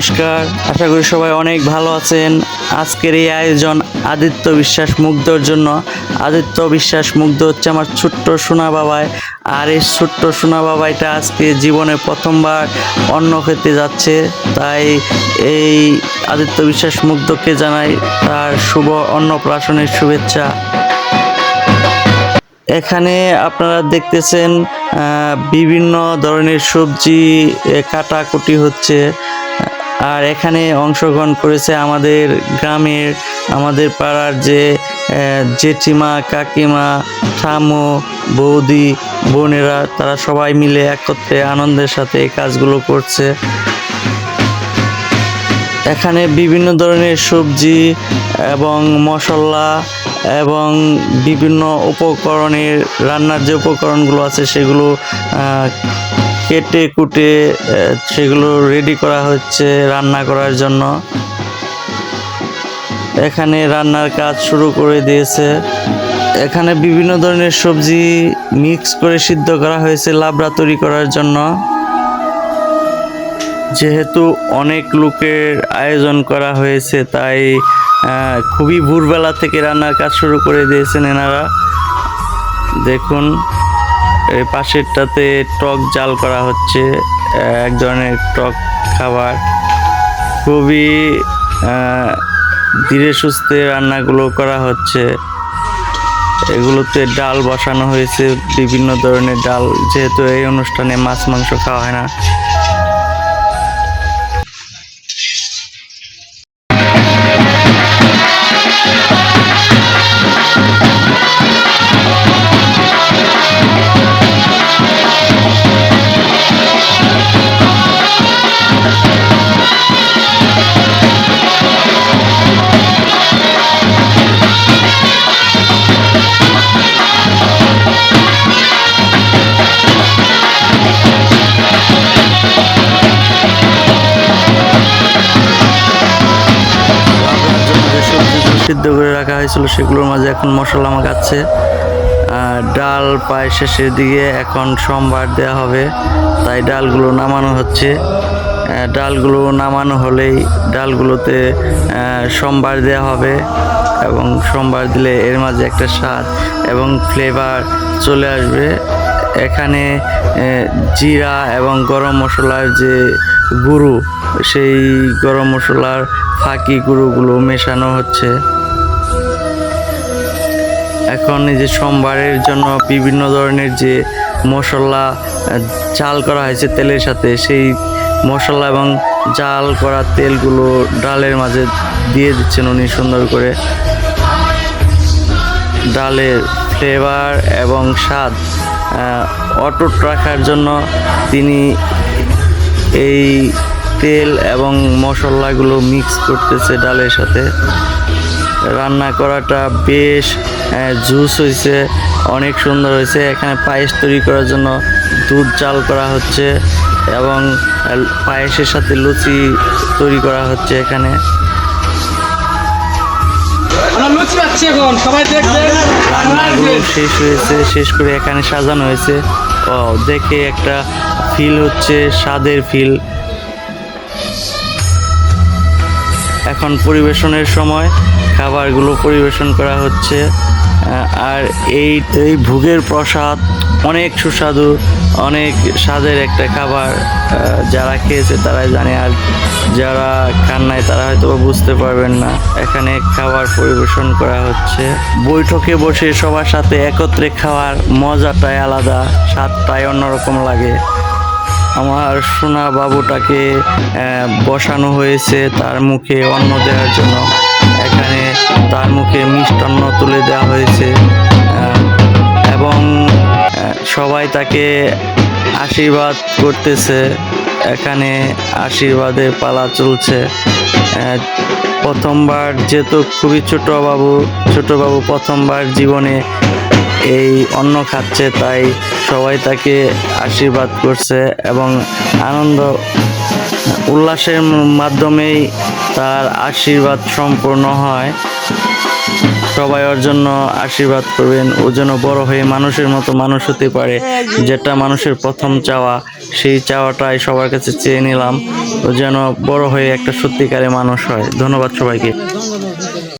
নমস্কার। আশা করি সবাই অনেক ভালো আছেন। আজকের এই আয়োজন আদিত্য বিশ্বাস মুগ্ধর জন্য। আদিত্য বিশ্বাস মুগ্ধ হচ্ছে আমার ছোট্ট সোনা বাবাই। আর এই ছোট্ট সোনা বাবাইটা আজকে জীবনে প্রথমবার অন্ন খেতে যাচ্ছে। তাই এই আদিত্য বিশ্বাস মুগ্ধকে জানাই তার শুভ অন্নপ্রাশনের শুভেচ্ছা। এখানে আপনারা দেখতেছেন বিভিন্ন ধরনের সবজি কাটাকুটি হচ্ছে। আর এখানে অংশগ্রহণ করেছে আমাদের গ্রামের, আমাদের পাড়ার যে জেঠিমা, কাকিমা ঠামো বৌদি, বোনেরা, তারা সবাই মিলে একত্রে আনন্দের সাথে এই কাজগুলো করছে। এখানে বিভিন্ন ধরনের সবজি এবং মশলা এবং বিভিন্ন উপকরণের, রান্নার যে উপকরণগুলো আছে সেগুলো কেটে কুটে সেগুলো রেডি করা হচ্ছে রান্না করার জন্য। এখানে রান্নার কাজ শুরু করে দিয়েছে। এখানে বিভিন্ন ধরনের সবজি মিক্স করে সিদ্ধ করা হয়েছে লাবড়া তৈরি করার জন্য। যেহেতু অনেক লোকের আয়োজন করা হয়েছে, তাই খুবই ভোরবেলা থেকে রান্নার কাজ শুরু করে দিয়েছেন এনারা। দেখুন এই পাশেরটাতে টক জাল করা হচ্ছে এক ধরনের টক খাবার। খুবই ধীরে সুস্থে রান্নাগুলো করা হচ্ছে। এগুলোতে ডাল বসানো হয়েছে, বিভিন্ন ধরনের ডাল, যেহেতু এই অনুষ্ঠানে মাছ মাংস খাওয়া হয় না। সিদ্ধ করে রাখা হয়েছিল সেগুলোর মাঝে এখন মশলা মাখাচ্ছে। ডাল প্রায় শেষের দিকে এখন সোমবার দেওয়া হবে, তাই ডালগুলো নামানো হচ্ছে। ডালগুলো নামানো হলেই ডালগুলোতে সোমবার দেওয়া হবে এবং সোমবার দিলে এর মাঝে একটা স্বাদ এবং ফ্লেভার চলে আসবে। এখানে জিরা এবং গরম মশলার যে গুঁড়ো, সেই গরম মশলার ফাঁকি গুঁড়োগুলো মেশানো হচ্ছে। এখন এই যে সোমবারের জন্য বিভিন্ন ধরনের যে মশলা জাল করা হয়েছে তেলের সাথে, সেই মশলা এবং জাল করা তেলগুলো ডালের মাঝে দিয়ে দিচ্ছেন উনি সুন্দর করে। ডালের ফ্লেভার এবং স্বাদ অটুট রাখার জন্য তিনি এই তেল এবং মশলাগুলো মিক্স করতেছে ডালের সাথে। রান্না করাটা বেশ জুস হয়েছে অনেক সুন্দর হয়েছে এখানে পায়েস তৈরি করার জন্য দুধ চাল করা হচ্ছে এবং পায়েসের সাথে লুচি তৈরি করা হচ্ছে এখানে। শেষ হয়েছে শেষ করে এখানে সাজানো হয়েছে। দেখে একটা ফিল হচ্ছে স্বাদের ফিল এখন পরিবেশনের সময় খাবারগুলো পরিবেশন করা হচ্ছে আর এই এই ভোগের প্রসাদ অনেক সুস্বাদু, অনেক স্বাদের একটা খাবার যারা খেয়েছে তারাই জানে, আর যারা খান নাই তারা হয়তো বুঝতে পারবেন না। এখানে খাবার পরিবেশন করা হচ্ছে। বৈঠকে বসে সবার সাথে একত্রে খাওয়ার মজাটাই আলাদা, স্বাদটাই অন্যরকম লাগে। আমার সোনা বাবুটাকে বসানো হয়েছে তার মুখে অন্ন দেওয়ার জন্য। এখানে তার মুখে মিষ্টান্ন তুলে দেওয়া হয়েছে। এবং সবাই তাকে আশীর্বাদ করতেছে। এখানে আশীর্বাদের পালা চলছে। প্রথমবার যেহেতু খুবই ছোট বাবু ছোট বাবু প্রথমবার জীবনে এই অন্ন খাচ্ছে, তাই সবাই তাকে আশীর্বাদ করছে এবং আনন্দ, উল্লাসের মাধ্যমেই তার আশীর্বাদ সম্পূর্ণ হয়। সবাই ওর জন্য আশীর্বাদ করবেন। ও যেন বড় হয়ে মানুষের মতো মানুষ হতে পারে, যেটা মানুষের প্রথম চাওয়া। সেই চাওয়াটাই সবার কাছে চেয়ে নিলাম। ও যেন বড় হয়ে একটা সত্যিকারে মানুষ হয়। ধন্যবাদ সবাইকে।